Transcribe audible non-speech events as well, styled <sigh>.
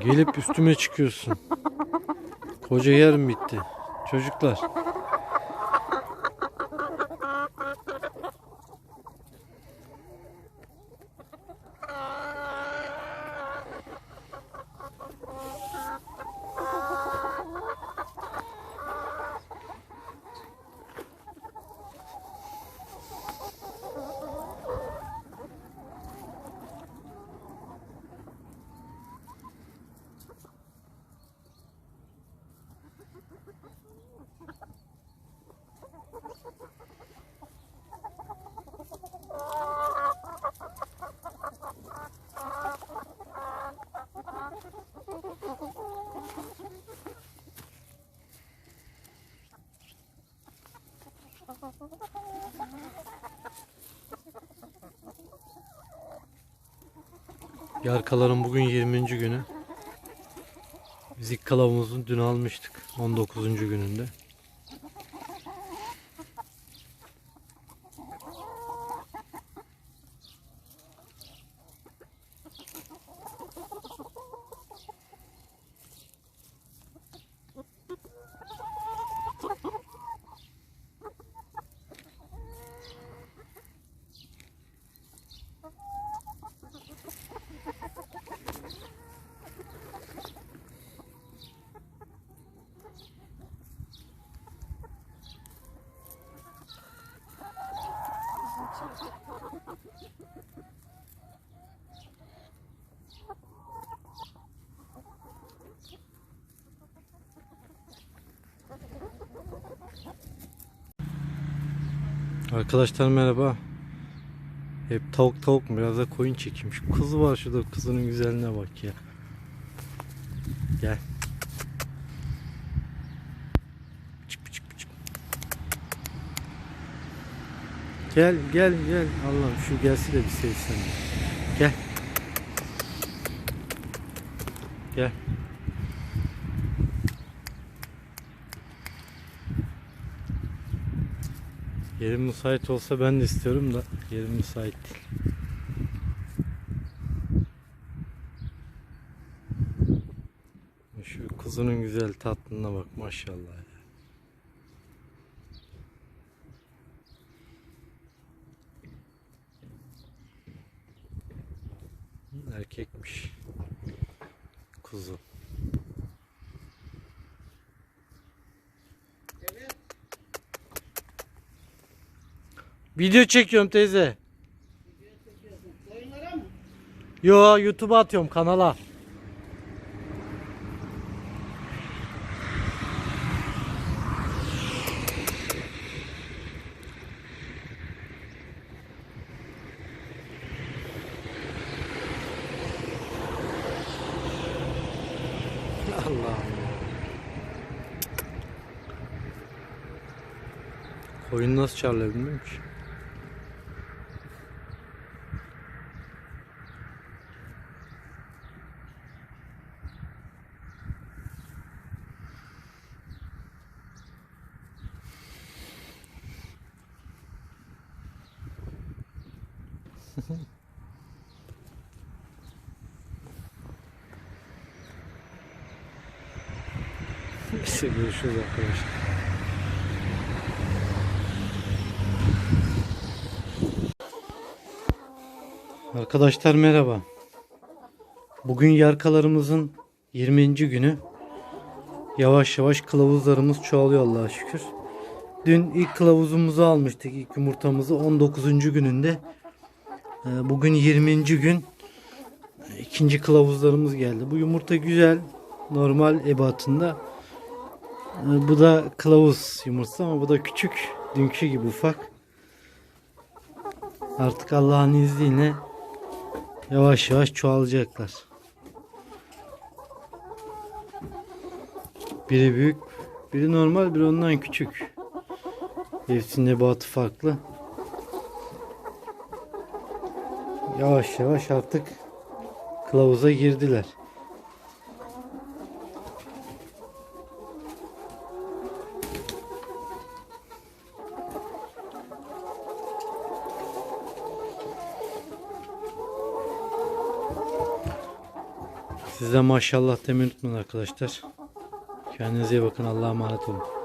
Gelip üstüme çıkıyorsun. Koca yarım bitti. Çocuklar. <laughs> Yarkaların bugün 20. günü. Biz ilk kalavumuzu dün almıştık. 19. gününde. Arkadaşlar merhaba. Hep tavuk tavuk? Biraz da koyun çekeyim. Şu kızı var şurada. Kızının güzelliğine bak ya. Gel. Gel gel gel. Allah'ım şu gelsin de bir sevsen. Gel. Gel. Yerim müsait olsa ben de istiyorum da yerim müsait değil. Şu kuzunun güzel tatlına bak maşallah. ya. Erkekmiş. Kuzu. Video çekiyorum teyze. Yo YouTube'a atıyorum kanala. Allah'ım ya. Koyun nasıl çağırılıyor bilmiyorum ki. <laughs> Neyse görüşürüz arkadaşlar. Arkadaşlar merhaba. Bugün yarkalarımızın 20. günü. Yavaş yavaş kılavuzlarımız çoğalıyor Allah'a şükür. Dün ilk kılavuzumuzu almıştık. ilk yumurtamızı 19. gününde. Ee, Bugün 20. gün. İkinci kılavuzlarımız geldi. Bu yumurta güzel. Normal ebatında. Ee, Bu da kılavuz yumurtası ama bu da küçük. Dünkü gibi ufak. Artık Allah'ın izniyle yavaş yavaş çoğalacaklar. Biri büyük, biri normal, biri ondan küçük. Hepsinin ebatı farklı. Yavaş yavaş artık kılavuza girdiler. Size maşallah demeyi unutmayın arkadaşlar. Kendinize iyi bakın. Allah'a emanet olun.